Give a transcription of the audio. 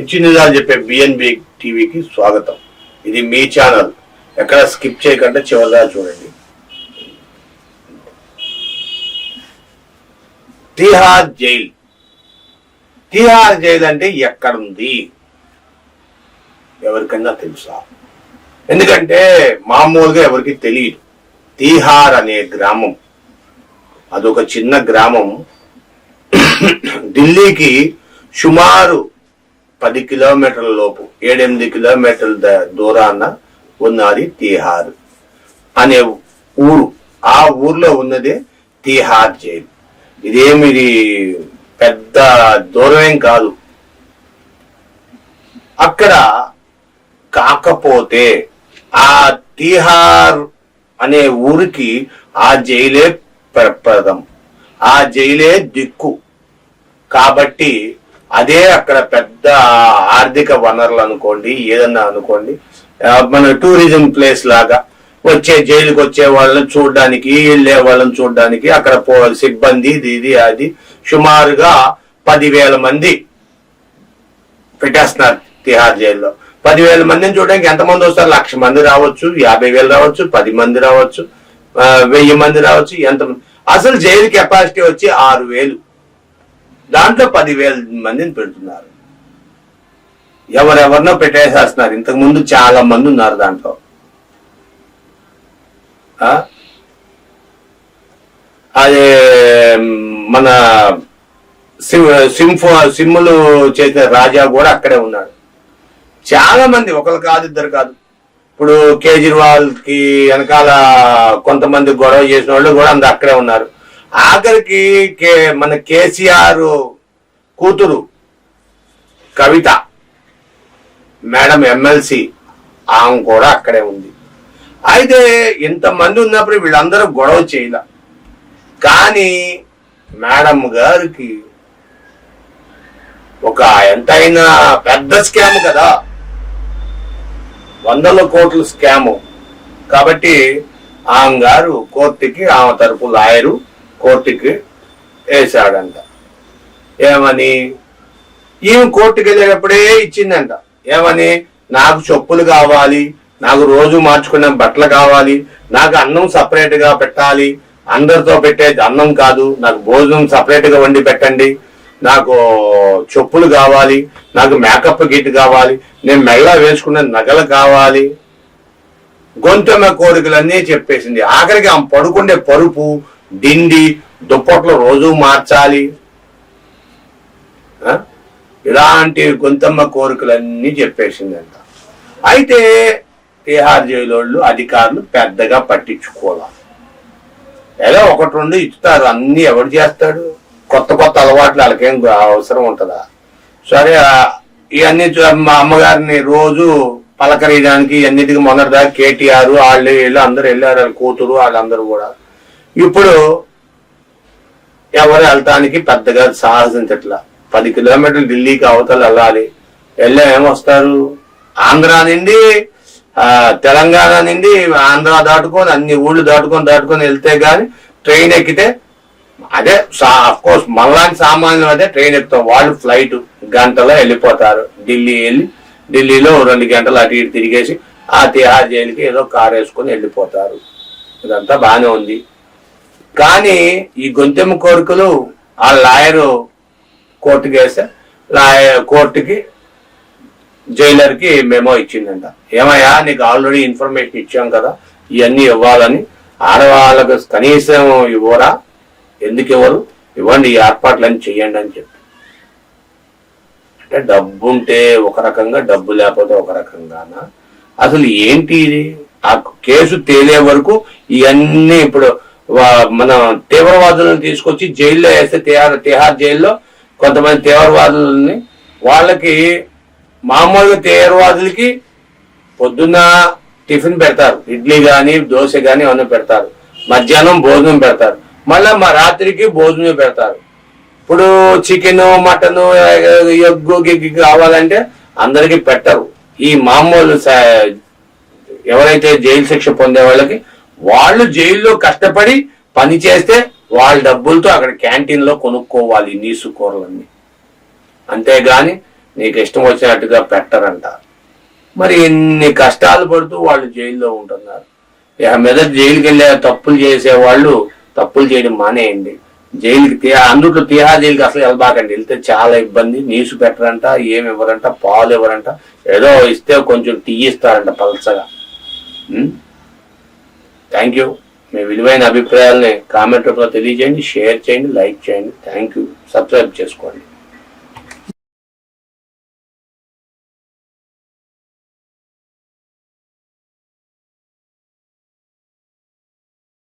పిచ్చి నిజాలు చెప్పే బిఎన్బి టీవీకి స్వాగతం. ఇది మీ ఛానల్. ఎక్కడ స్కిప్ చేయకుండా చివరిగా చూడండి. తిహార్ జైల్. తిహార్ జైల్ అంటే ఎక్కడుంది? ఎవరికైనా తెలుసా? ఎందుకంటే మామూలుగా ఎవరికి తెలియదు. తీహార్ అనే గ్రామం. అదొక చిన్న గ్రామం. ఢిల్లీకి సుమారు పది కిలోమీటర్ల లోపు ఏడెనిమిది కిలోమీటర్ల ద- దూరాన ఉన్నది తీహార్ అనే ఊరు. ఆ ఊర్లో ఉన్నదే తీహార్ జైలు. ఇదేమి ఇది పెద్ద దూరమేం కాదు. అక్కడ కాకపోతే ఆ తీహార్ అనే ఊరికి ఆ జైలే ప్రప్రదం ఆ జైలే దిక్కు. కాబట్టి అదే అక్కడ పెద్ద ఆర్థిక వనరులు అనుకోండి ఏదన్నా అనుకోండి మన టూరిజం ప్లేస్ లాగా వచ్చే జైలుకి వచ్చే వాళ్ళని చూడడానికి వెళ్ళే వాళ్ళని చూడడానికి అక్కడ పో సిబ్బంది ఇది ఇది అది సుమారుగా పదివేల మంది పెట్టేస్తున్నారు తిహార్ జైల్లో. పదివేల మందిని చూడడానికి ఎంతమంది వస్తారు? లక్ష మంది రావచ్చు యాభై వేలు రావచ్చు పది మంది రావచ్చు వెయ్యి మంది రావచ్చు ఎంత అసలు జైలు కెపాసిటీ వచ్చి ఆరు వేలు. దాంట్లో పదివేల మందిని పెడుతున్నారు. ఎవరెవరినో పెట్టేసేస్తున్నారు. ఇంతకుముందు చాలా మంది ఉన్నారు దాంట్లో. అది మన సిమ్ సింఫో సిమ్ములు చేసే రాజా కూడా అక్కడే ఉన్నాడు. చాలా మంది ఒకరు కాదు ఇద్దరు కాదు. ఇప్పుడు కేజ్రీవాల్కి వెనకాల కొంతమంది గొడవ చేసిన వాళ్ళు కూడా అందరు అక్కడే ఉన్నారు. ఆఖరికి కే మన కేసీఆర్ కూతురు కవిత మేడం ఎమ్మెల్సీ ఆమె కూడా అక్కడే ఉంది. అయితే ఇంతమంది ఉన్నప్పుడు వీళ్ళందరూ గొడవ చేయలే. కానీ మేడం గారికి ఒక ఎంతైనా పెద్ద స్కామ్ కదా. వందల కోట్ల స్కాము. కాబట్టి ఆమె గారు కోర్టుకి ఆమె తరపు లాయరు కోర్టుకి వేశాడంట. ఏమని? ఈమె కోర్టుకి వెళ్ళేటప్పుడే ఇచ్చిందంట. ఏమని? నాకు చెప్పులు కావాలి నాకు రోజు మార్చుకునే బట్టలు కావాలి నాకు అన్నం సపరేట్గా పెట్టాలి అందరితో పెట్టే అన్నం కాదు నాకు భోజనం సపరేట్గా వండి పెట్టండి నాకు చెప్పులు కావాలి నాకు మేకప్ కిట్ కావాలి నేను మెల్ల వేసుకునే నగలు కావాలి. గొంతెమ్మ కోరికలన్నీ చెప్పేసింది. ఆఖరికి ఆమె పడుకుండే పరుపు దిండి దుప్పట్లు రోజు మార్చాలి. ఇలాంటి గొంతమ్మ కోరికలన్నీ చెప్పేసిందంట. అయితే తీహార్ జైలు అధికారులు పెద్దగా పట్టించుకోవాలి ఏదో ఒకటి రెండు ఇస్తారు అన్నీ ఎవడు చేస్తాడు? కొత్త కొత్త అలవాట్లు వాళ్ళకేం అవసరం ఉంటుందా? సరే ఇవన్నీ చూ- మా అమ్మగారిని రోజు పలకరీయడానికి ఇవన్నిటికీ మొన్నటిదాకా కేటీఆర్ వాళ్ళు వీళ్ళు అందరూ వెళ్ళారు వాళ్ళ కూతురు వాళ్ళందరూ కూడా. ఇప్పుడు ఎవరు వెళ్ళటానికి పెద్దగా సాహసించట్లా పది కిలోమీటర్లు ఢిల్లీకి అవతల వెళ్ళాలి. వెళ్ళా ఏమొస్తారు? ఆంధ్ర నుండి తెలంగాణ నుండి ఆంధ్ర దాటుకొని అన్ని ఊళ్ళు దాటుకొని దాటుకొని వెళ్తే గాని ట్రైన్ ఎక్కితే అదే కోర్స్ మనలాంటి సామాన్యులు అదే ట్రైన్ ఎక్కుతాం. వాళ్ళు ఫ్లైట్ గంటలో వెళ్ళిపోతారు. ఢిల్లీ వెళ్ళి ఢిల్లీలో రెండు గంటలు అటు ఇటు తిరిగేసి ఆ తిహార్ జైలుకి ఏదో కారు వేసుకొని వెళ్ళిపోతారు. ఇదంతా బాగానే ఉంది. కానీ ఈ గొంతెమ్మ కోరికలు ఆ లాయరు కోర్టుకి వేస్తే లాయర్ కోర్టుకి జైలర్కి మేమో ఇచ్చిందంట. ఏమయ్యా నీకు ఆల్రెడీ ఇన్ఫర్మేషన్ ఇచ్చాం కదా ఇవన్నీ ఇవ్వాలని ఆడవాళ్ళకు కనీసం ఇవ్వరా? ఎందుకు ఇవ్వరు? ఇవ్వండి ఈ ఏర్పాట్లన్నీ చెయ్యండి అని చెప్పి. అంటే డబ్బు ఉంటే ఒక రకంగా డబ్బు లేకపోతే ఒక రకంగానా? అసలు ఏంటి ఇది? ఆ కేసు తేలే వరకు ఇవన్నీ ఇప్పుడు మన తీవ్రవాదులను తీసుకొచ్చి జైల్లో వేస్తే తిహార్ తిహార్ జైల్లో కొంతమంది తీవ్రవాదులని వాళ్ళకి మామూలుగా తీవ్రవాదులకి పొద్దున్న టిఫిన్ పెడతారు. ఇడ్లీ కానీ దోశ కానీ అవన్నీ పెడతారు. మధ్యాహ్నం భోజనం పెడతారు. మళ్ళా మా రాత్రికి భోజనం పెడతారు. ఇప్పుడు చికెన్ మటన్ ఎగ్గు గిగ్గు కావాలంటే అందరికీ పెట్టరు. ఈ మామూలు ఎవరైతే జైలు శిక్ష పొందే వాళ్ళకి వాళ్ళు జైల్లో కష్టపడి పని చేస్తే వాళ్ళ డబ్బులతో అక్కడ క్యాంటీన్లో కొనుక్కోవాలి నీసు కూరలన్నీ అంతేగాని నీకు ఇష్టం వచ్చినట్టుగా పెట్టరంట. మరి ఇన్ని కష్టాలు పడుతూ వాళ్ళు జైల్లో ఉంటున్నారు. ఇక మీద జైలుకి వెళ్ళే తప్పులు చేసే వాళ్ళు తప్పులు చేయడం మానేయండి. జైలుకి తిహా అందుట్లో తిహా జైలుకి అసలు వెళ్ళబాకండి. వెళ్తే చాలా ఇబ్బంది. నీసు పెట్టరంట ఏమి ఇవ్వరంట పాలు ఇవ్వరంట. ఏదో ఇస్తే కొంచెం టీ ఇస్తారంట పలసగా థ్యాంక్ యూ మీ విలువైన అభిప్రాయాలని కామెంట్ రూపంలో తెలియజేయండి షేర్ చేయండి లైక్ చేయండి. థ్యాంక్ యూ సబ్స్క్రైబ్ చేసుకోండి.